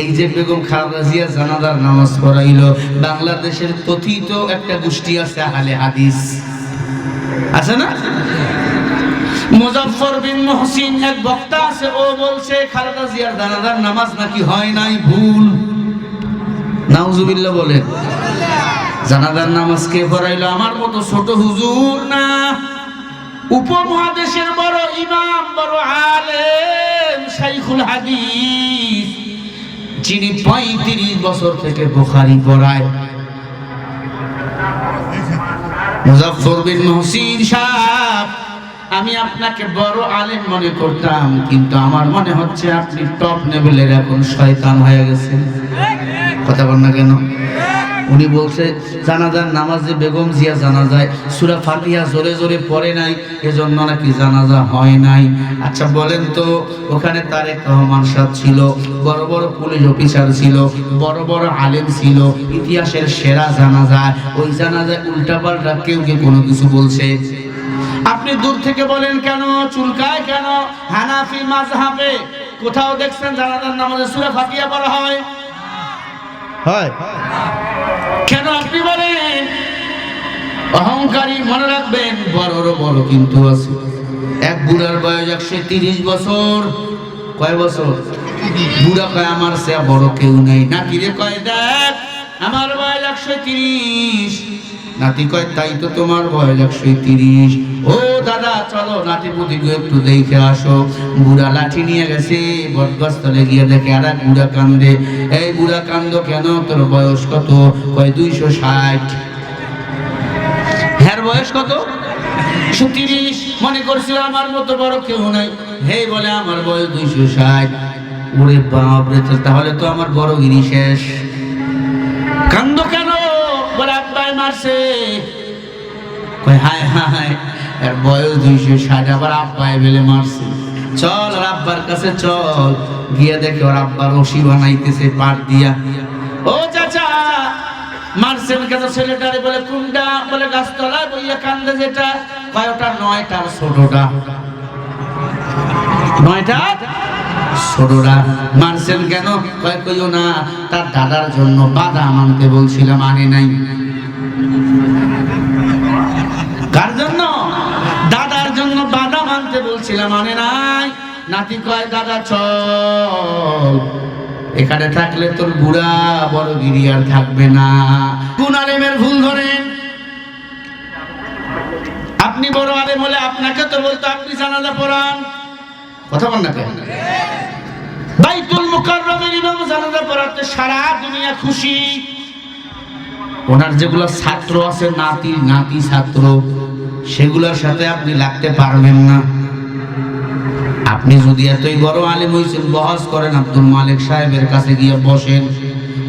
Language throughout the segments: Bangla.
এই যে বেগম খালেদা জিয়া জানাজার নামাজ পড়াইলো, বাংলাদেশের কথিত একটা গোষ্ঠী আছে আহলে হাদিস। আছে না? নামাজ কে পড়াইলো? আমার মতো ছোট হুজুর না। উপমহাদেশের বড় ইমাম, বড় আলেম, শাইখুল হাদিস। যিনি পঁয়ত্রিশ বছর থেকে বোখারি পড়ায়। মুজাফর মহসিন সাহেব, আমি আপনাকে বড় আলেম মনে করতাম, কিন্তু আমার মনে হচ্ছে আপনি টপ লেভেলের এখন শয়তান হয়ে গেছেন। কথা বল না কেন? উনি বলছে, জানাজার নামাজে বেগম জিয়া জানাজায়, সুরা ফাতিহা জোরে জোরে পড়ে নাই, এজন্য নাকি জানাজা হয় নাই। আচ্ছা বলেন তো, ওখানে তারেক রহমান সাহেব ছিল, বড় বড় পুলিশ অফিসার ছিল, বড় বড় আলেম ছিল, ইতিহাসের সেরা জানাজায়, ওই জানাজায় উল্টাপাল্টা কেউ কে কোনো কিছু বলছে? আপনি দূর থেকে বলেন কেন, চুলকায় কেন? হানাফি মাযহাবে, কোথাও দেখছেন জানাজার নামাজে সূরা ফাতিহা পড়া হয়? কেন আপনি বলেন? অহংকারী মনে রাখবেন, বড় বড় কিন্তু আছে। এক বুড়ার বয়স একশো তিরিশ বছর। কয় বছর? বুড়া কয়, আমার সে বড় কেউ নেই। নাকি রে কয়, দেখ, আমার বয়স একশো তিরিশ। নাতি কয়, তাই তো তোমার বয়স একশো তিরিশ। ও দাদা, চলো, নাতি পুতিকে একটু দেখে আসো। বুড়া লাঠি নিয়ে গেছে, বটগাছতলে গিয়ে দেখে আর এক বুড়া কান্দে। এই বুড়া, কান্দ কেন? তোর বয়স কত? কয়, দুইশো ষাট। হ্যার বয়স কত? তিরিশ। মনে করছিল আমার মতো বড় কেউ নাই? হে, বলে আমার বয়স দুইশো ষাট। ওরে বাপরে তো তাহলে তো আমার বড় গিরি শেষ কান্দ কেন বলে মারছে কয়, হায় হায়, এর বয়স দুইশো ষাট, আবার আব্বাই বেলে মারছে। চল কাছে চল। দেখে ওর বানাইতেছে পাট দিয়া। ও চাচা, মারছেন কেন? ছেলেটারে বলে বলে কান্দে যেটা। কয়, ওটা নয়টার ছোটটা। নয়টা ছোটরা কেন? কয়, কইও না, তার দাদার জন্য বাদাম আনতে বলছিলাম, আনে নাই। কার জন্য? দাদার জন্য বাদাম আনতে বলছিলাম আনে নাই। নাতি কয়, দাদা, চল। এখানে থাকলে তোর বুড়া বড় গিরি আর থাকবে না। কোন আলেমের ভুল ধরেন? আপনি বড় আলেম হলে আপনাকে তো বলতো, আপনি জানাজা পড়ান। কথা বল না কেন? বাইতুল মুকাররমের ইমাম জানাজা পড়াতে সারা দুনিয়া খুশি। ওনার যেগুলো ছাত্র আছে, নাতি নাতি ছাত্র, সেগুলোর সাথে আপনি লাগতে পারবেন না। আপনি যদি এতই বড় আলেম হয়েছেন বহস করেন, আব্দুল মালিক সাহেবের কাছে গিয়ে বসেন,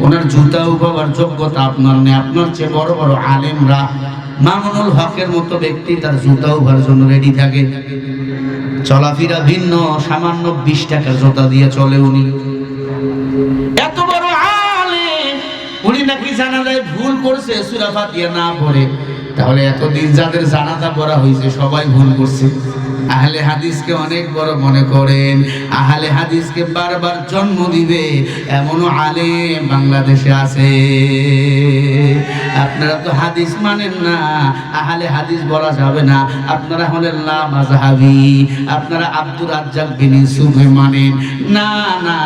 ওনার জুতা উঠাবার যোগ্যতা আপনার নেই। আপনার চেয়ে বড় বড় আলেমরা মামুনুল হকের মতো ব্যক্তি, তার জুতা উঠার জন্য রেডি থাকে। চলাফেরা ভিন্ন, সামান্য বিশ টাকার জুতা দিয়ে চলে উনি। এত বড় আলেম, উনি নাকি জানাজায় করছে সূরা ফাতিহা না পড়ে তাহলে এতদিন যাদের জানাজা পড়া হয়েছে সবাই ভুল করছে। আহলে হাদিসকে অনেক বড় মনে করেন। আহলে হাদিসকে বারবার জন্ম দিবে এমনও আলেম বাংলাদেশে আছে। আপনারা তো হাদিস মানেন না, আহলে হাদিস বলা যাবে না। আপনারা হলেন লা মাযহাবি, আপনারা আব্দুর রাজ্জাক বিন ইউসুফে মানেন। না না,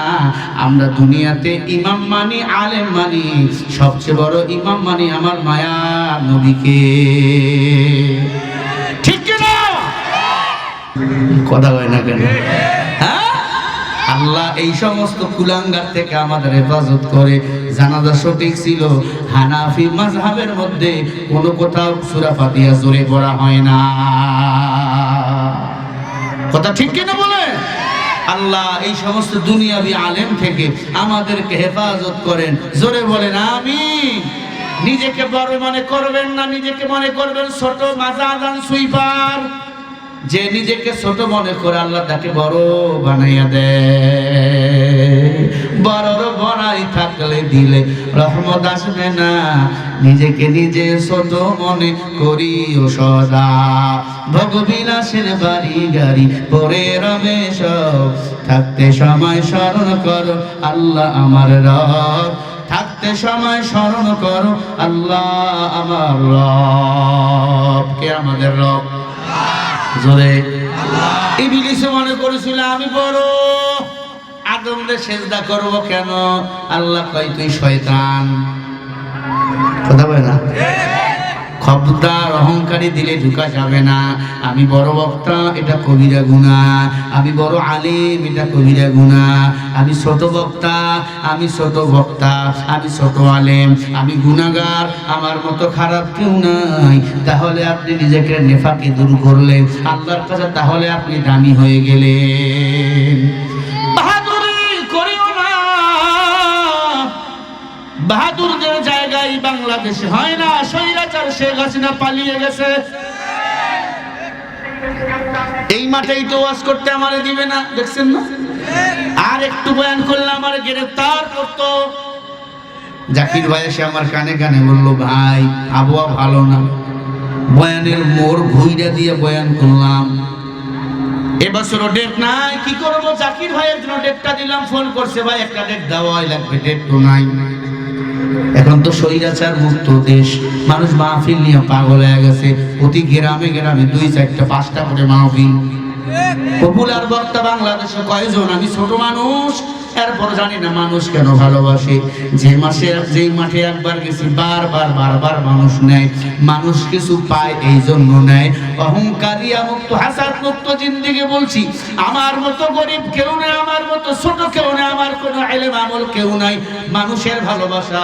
আমরা দুনিয়াতে ইমাম মানি, আলেম মানি, সবচেয়ে বড় ইমাম মানি আমার মায়া নবীকে। কথা হয় না কেন? হ্যাঁ? আল্লাহ এই সমস্ত কুলাঙ্গার থেকে আমাদের হেফাজত করে। জানাজা সঠিক ছিল। হানাফি মাযহাবের মধ্যে কোনো কোথাও সূরা ফাতিহা জোরে পড়া হয় না। কথা ঠিক কিনা বলে? আল্লাহ এই সমস্ত দুনিয়াবি আলেম থেকে আমাদেরকে হেফাজত করেন। জোরে বলেন আমি নিজেকে বড় মনে করবেন না, নিজেকে মনে করবেন ছোট মাজাদান সুইপার। যে নিজেকে ছোট মনে করে আল্লাহ তাকে বড় বানাইয়া দেয় বড়র বড়াই থাকলে দিলে রহমত আসবে না। নিজেকে নিজে ছোট মনে করি ও সদা ভগবিলাসের বাড়ি গাড়ি পরে সব। থাকতে সময় স্মরণ করো আল্লাহ আমার রব। থাকতে সময় স্মরণ করো আল্লাহ আমার রব। কে আমাদের রব? জোরে। ইবলিসে মনে করেছিল আমি বড়। আদমরে সেজদা করব কেন? আল্লাহ কয় তুই শয়তান। কথা বলে না? খবরদার অহংকারী দিলে ঢুকা যাবে না। আমি বড় বক্তা, এটা কবিরা গুণা। আমি বড় আলিম, এটা কবিরা গুণা। আমি ছোট বক্তা, আমি ছোট বক্তা। আমি ছোট আলেম, আমি গুণাগার। আমার মতো খারাপ কেউ নাই। তাহলে আপনি নিজেকে নেফাকে দূর করলেন। আল্লাহর কাছে তাহলে আপনি দামি হয়ে গেলেন। বাহাদুরি করিও না। জায়গায় বাংলাদেশে হয় না, স্বৈরাচার শেখ হাসিনা পালিয়ে গেছে। এই মাঠেই তো ওয়াজ করতে আমারে দিবে না, দেখছেন না? আর একটু বয়ান করলে আমার গ্রেফতার করতো। জাকির ভাই এসে আমার কানে কানে বলল, ভাই, আবহাওয়া ভালো না। বয়ানের মোর ঘুইরা দিয়ে বয়ান করলাম। এবছরও ডেট নাই, কি করব? জাকির ভাইয়ের জন্য ডেটটা দিলাম, ফোন করছে, ভাই, একটা ডেট দেওয়াই লাগবে ডেট তো নাই। এখন তো স্বৈরাচার মুক্ত দেশ। মানুষ মাহফিল নিয়ে পাগল হয়ে গেছে। প্রতি গ্রামে গ্রামে দুই চারটা, পাঁচটা করে মাহফিল। পপুলার বক্তা বাংলাদেশে কয়জন? আমি ছোট মানুষ। এরপর জানি না মানুষ কেন ভালোবাসে। যে মাসে যেই মাঠে একবার গেছি, বারবার বারবার মানুষ নেয়। মানুষ কিছু পায় এই জন্য নেয়। অহংকারিয়া মুক্ত হাসাত মুক্ত জিন্দিগি বলছি। আমার মতো গরিব কেউ নেই, আমার মতো ছোট কেউ নেই, আমার কোনো এলেম আমল কেউ নাই। মানুষের ভালোবাসা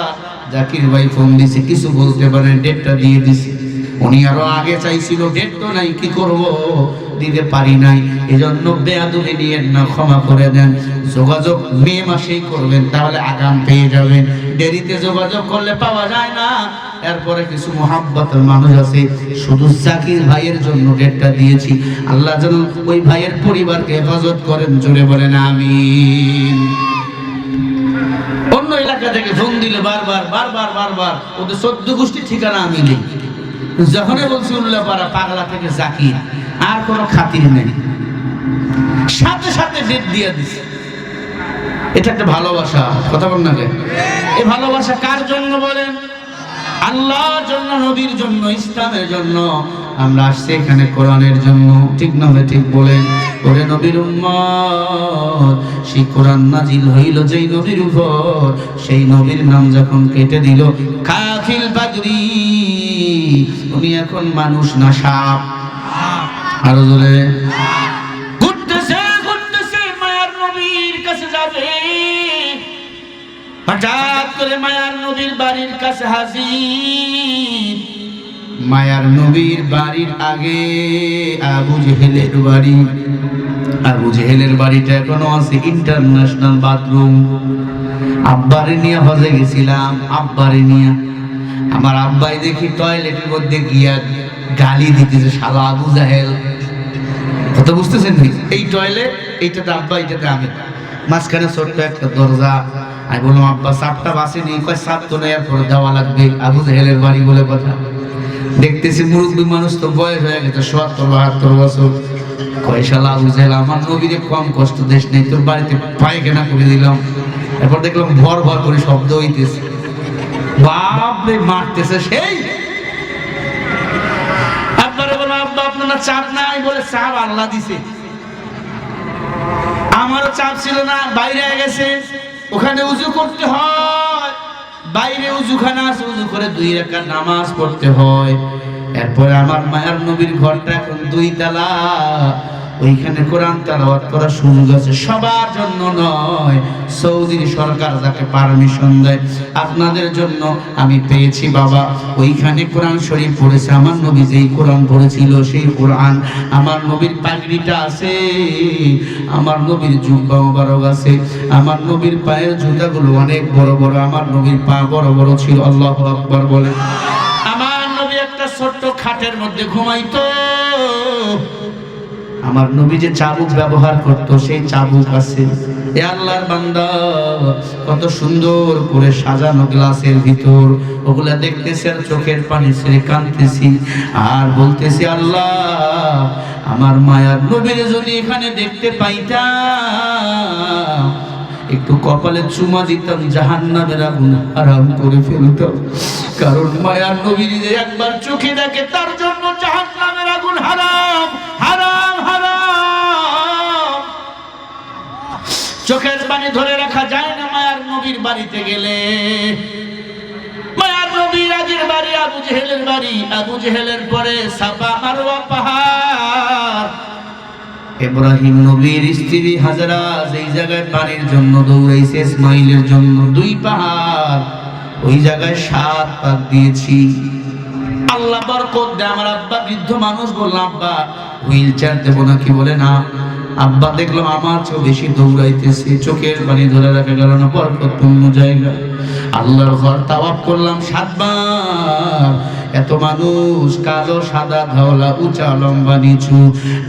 জাকির ভাই ফোন দিছে, কিছু বলতে পারে, ডেটটা দিয়ে দিছি। উনি আরও আগে চাইছিল, ডেট তো নাই, কি করব? দিতে পারি নাই। এজন্য বেয়াদুবি নিয়ে না ক্ষমা করে দেন। যোগাযোগ মে মাসেই করবেন, তাহলে আগাম পেয়ে যাবেন। দেরিতে যোগাযোগ করলে পাওয়া যায় না। এরপরে কিছু মোহাব্বতের মানুষ আছে, শুধু জাকির ভাইয়ের জন্য ডেটটা দিয়েছি। আল্লাহ যেন ওই ভাইয়ের পরিবারকে হেফাজত করেন, জোরে বলেন আমিন। অন্য এলাকা থেকে ফোন দিলে বারবার বারবার বারবার, ওদের চোদ্দ গোষ্ঠী ঠিকানা আমি নেই। যখনই বলছি উল্লাপাড়া, পাগলা থেকে জাকির। আর কোনো খাতির নেই। সাথে সাথে ডেট দিয়ে দিছে। এটা একটা ভালোবাসা, কথা বল না? এই ভালোবাসা কার জন্য বলেন? আল্লাহর জন্য, নবীর জন্য, ইসলামের জন্য। আমরা আসছি এখানে কোরআনের জন্য। ঠিক না ভাই, ঠিক বলেন? ওরে নবীর উম্মত, সেই কোরআন নাজিল হইল যেই নবীর উপর। সেই নবীর নাম যখন কেটে দিল, কাফিল বাদরি, উনি এখন মানুষ না সাপ। আরও জোরে। ঘুরতেছে ঘুরতেছে মায়ার নবীর কাছে যাবে। হঠাৎ করে মায়ার নবীর বাড়ির কাছে হাজির। মায়ার নবীর বাড়ির আগে আবু জেহেলের বাড়ি। আবু জেহেলের বাড়িটা এখনও আছে ইন্টারন্যাশনাল বাথরুম আব্বারে নিয়ে হজে গেছিলাম আব্বারে নিয়ে। আমার আব্বাই দেখি টয়লেটের মধ্যে গিয়া গালি দিতেছে, শালা আবু জাহেল। কথা বুঝতেছেন নি? এই টয়লেট এইটাতে আব্বা, এইটাতে আমি। মাঝখানে ছোট্ট একটা দরজা। আমি বললাম, আব্বা, সাপটা বাসেনি কয়, সাপ তো নেই, এরপরে দেওয়া লাগবে। আবু জাহেলের বাড়ি বলে কথা। দেখতেছি মুরব্বী মানুষ তো বয়স হয়ে গেছে, সত্তর, বাহাত্তর বছর। কয়, শালা আবু জাহেল, আমার নবীরে কম কষ্ট দেশ নেই, তোর বাড়িতে পায়খানা করে দিলাম। এরপর দেখলাম ভর ভর করে শব্দ হইতেছে। বাপ মারতেছে সেই। বলো আব্বা চাপ নাই বলে চাপ আল্লাহ দিছে। আমারও চাপ ছিল না, বাইরে গেছে। ওখানে উজু করতে হয়। বাইরে উজুখানা আছে, উজু করে দুই রাকাত নামাজ পড়তে হয়। এরপরে আমার মায়ের নবীর ঘরটা এখন দুই তালা ওইখানে কোরআন তালাওয়াত করা সুযোগ আছে। সবার জন্য নয়। সৌদি সরকার যাকে পারমিশন দেয়, আপনাদের জন্য আমি পেয়েছি বাবা। ওইখানে কোরআন শরীফ পড়েছে। আমার নবী যেই কোরআন পড়েছিল সেই কোরআন। আমার নবীর পাগড়িটা আছে। আমার নবীর জুব্বা মোবারক আছে। আমার নবীর পায়ের জুতাগুলো অনেক বড় বড়। আমার নবীর পা বড় বড় ছিল। আল্লাহ আকবার বলে আমার নবী একটা ছোট্ট খাটের মধ্যে ঘুমাইতো। আমার নবী যে চাবুক ব্যবহার করত, সেই চাবুক আছে। এ আল্লাহর বান্দা, কত সুন্দর করে সাজানো গ্লাসের ভিতর। ওগুলা দেখতেছি আর চোখের পানি ছেড়ে কাঁদতেছি। আর বলতেছি, আল্লাহ, আমার মায়ার নবীর যদি এখানে দেখতে পাইতাম, একটু কপালে চুমা দিতাম, জাহান্নামের আগুন আরাম করে ফেলতাম। কারণ মায়ার নবীর একবার চোখে দেখে, তার জন্য চোখের পানি ধরে রাখা যায় না মায়ার নবীর বাড়িতে গেলে। মায়ার নবীর আগের বাড়ি, আবু জেহেলের বাড়ি। আবু জেহেলের পরে সাপা মারোয়া পাহাড়। ইব্রাহিম নবীর স্ত্রী হাজারা যেই জায়গায় পানির জন্য দৌড়াইছে, ইসমাইলের জন্য দুই পাহাড়। ওই জায়গায় সাত পাক দিয়েছি। আল্লাহ বরকত দে আমার আব্বা, বৃদ্ধ মানুষ বললাম, আব্বা, হুইল চেয়ার দেবো নাকি? বলে, না। আব্বা দেখলাম আমার চেয়ে বেশি দৌড়াইতেছে, চোখের পানি ধরে রাখা গেল না বরকতপূর্ণ জায়গা। আল্লাহর ঘর তাওয়াব করলাম সাতবার। এত মানুষ, কালো, সাদা, ধওলা, উঁচা, লম্বা, নিচু।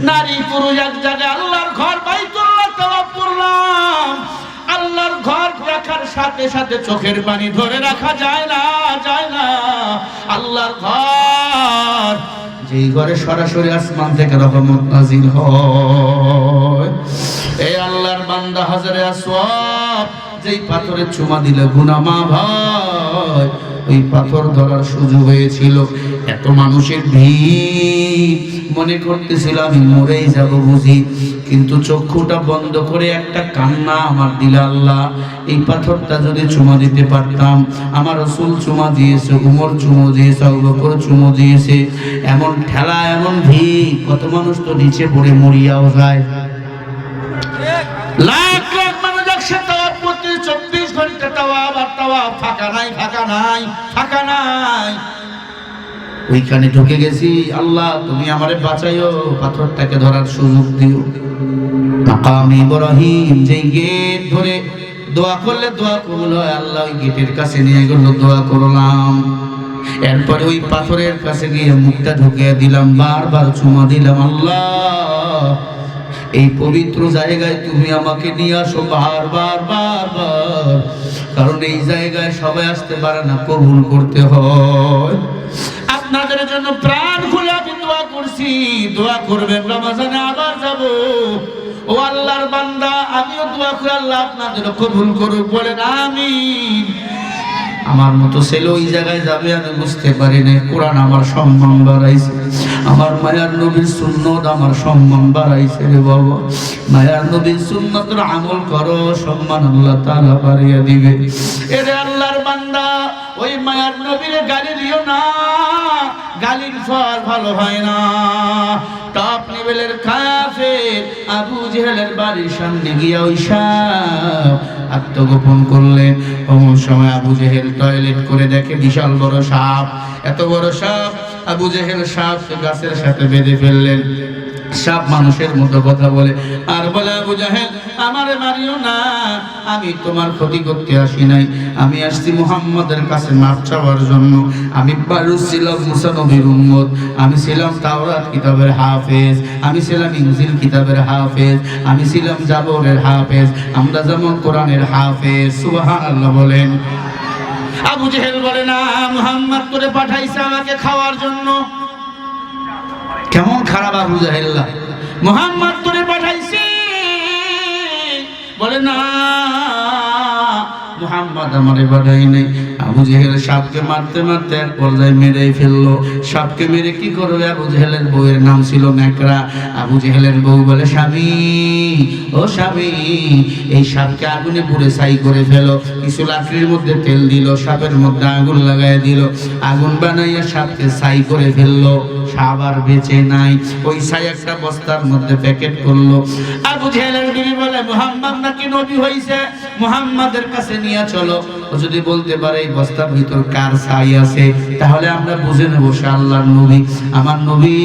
নারী, পুরুষ এক জায়গায় আল্লাহর ঘর, বাইতুল্লাহ তাওয়াব করলাম। আল্লাহর ঘর রাখার সাথে সাথে চোখের পানি ধরে রাখা যায় না যায় না। আল্লাহর ঘর যেই ঘরে সরাসরি আসমান থেকে রহমত নাজিল হয়। এই আল্লাহর বান্দা হাজারে আসওয়াব, যেই পাথরে চুমা দিলে গুনাহ মা ভাই ওই পাথর ধরার সুযোগ হয়েছিল। এত মানুষের ভিড়। মনে করতেছিলাম মরেই যাব বুঝি। কিন্তু চক্ষুটা বন্ধ করে একটা কান্না আমার দিল আল্লাহ। এই পাথরটা যদি চুমা দিতে পারতাম, আমার রসুল চুমা দিয়েছে, উমর চুমো দিয়েছে বকর চুমো দিয়েছে। এমন ঠেলা, এমন ভিড়, কত মানুষ তো নিচে পড়ে মরিয়াও যায়। চব্বিশ ঘণ্টা ফাঁকা নাই ফাঁকা নাই ফাঁকা নাই। ওইখানে ঢুকে গেছি। আল্লাহ, তুমি আমারে বাঁচাইও, পাথরটাকে ধরার সুযোগ দিও। মাকাম ইব্রাহিম, যেই গেট ধরে দোয়া করলে দোয়া কবুল হয়। আল্লাহ ওই গেটের কাছে নিয়ে গেল, দোয়া করলাম। এরপরে ওই পাথরের কাছে গিয়ে মুখটা ঢুকিয়ে দিলাম, বারবার চুমা দিলাম, আল্লাহ, এই পবিত্র জায়গায় তুমি আমাকে নিয়ে আসো বারবার বারবার। কারণ এই জায়গায় সবাই আসতে পারে না, কবুল করতে হয়। আপনাদের জন্য প্রাণ খুলে আমি দোয়া করছি। দোয়া করবেন, রমাজানে আবার যাব। ও আল্লাহর বান্দা, আমিও দোয়া করে আল্লাহ আপনাদের কবুল করুক, বলেন আমি আমার মতো ছেলে ওই জায়গায় যাবে আমি বুঝতে পারি না কোরআন আমার সম্মান বাড়াইছে। আমার মায়ার নবীর সুন্নত আমার সম্মান বাড়াইছে রে বাবা। মায়ার নবীর সুন্নতের আমল করো, সম্মান আল্লাহ তাআলা বাড়িয়ে দিবে। এরে আল্লাহর বান্দা, ওই মায়ার নবীর গালি দিও না। গালির ফল ভালো হয় না। টপ লেভেলের কাফের আবু জেহেলের বাড়ির সামনে গিয়া ওই সাপ আত্মগোপন করলেন অমন সময় আবু জেহেল টয়লেট করে দেখে বিশাল বড় সাপ। এত বড় সাপ আবু জেহেল সাপ গাছের সাথে বেঁধে ফেললেন। সাপ মানুষের মতো কথা বলে, আর বলে আবু জাহেল, আমারে মারিও না, আমি তোমার ক্ষতি করতে আসি নাই। আমি আসছি মুহাম্মদের কাছে মাপ চাওয়ার জন্য। আমি বারুস ছিলাম মুসা নবীর উম্মত। আমি ছিলাম তাওরাত কিতাবের হাফেজ। আমি ছিলাম ইনজিল কিতাবের হাফেজ। আমি ছিলাম জাবরের হাফেজ। আমরা যেমন কোরআনের হাফেজ। সুবহানাল্লাহ বলেন। আবু জেহেল বলে, না, মুহাম্মদ করে পাঠাইছে আমাকে খাওয়ার জন্য। কেমন খারাপ আবু জাহেল্লা মোহাম্মদ করে পাঠাইছে। বলে, না মোহাম্মদ আমারে পাঠাই নাই। আবু জেহেল সাপকে মারতে মারতে এক পর্যায়ে মেরে ফেলল। সাপকে মেরে কি করবে? আবু জেহেলের বউয়ের নাম ছিল ন্যাকড়া। আবু জেহেলের বউ বলে, স্বামী, ও স্বামী, এই সাপকে আগুনে পুড়ে ছাই করে ফেলো। কিছু লাকড়ির মধ্যে তেল দিল, সাপের মধ্যে আগুন লাগাই দিল। আগুন বানাইয়া সাপকে ছাই করে ফেলল। সাপ আর বেঁচে নাই। ওই ছাই একটা বস্তার মধ্যে প্যাকেট করল। আবু জেহেলের বলে, মুহাম্মদ নাকি নবী হইছে? মুহাম্মাদের কাছে নিয়ে চলো। ও যদি বলতে পারে, এই বস্তার ভিতর কার ছাই আছে? তাহলে আমরা বুঝে নেব সে আল্লাহর নবী। আমার নবী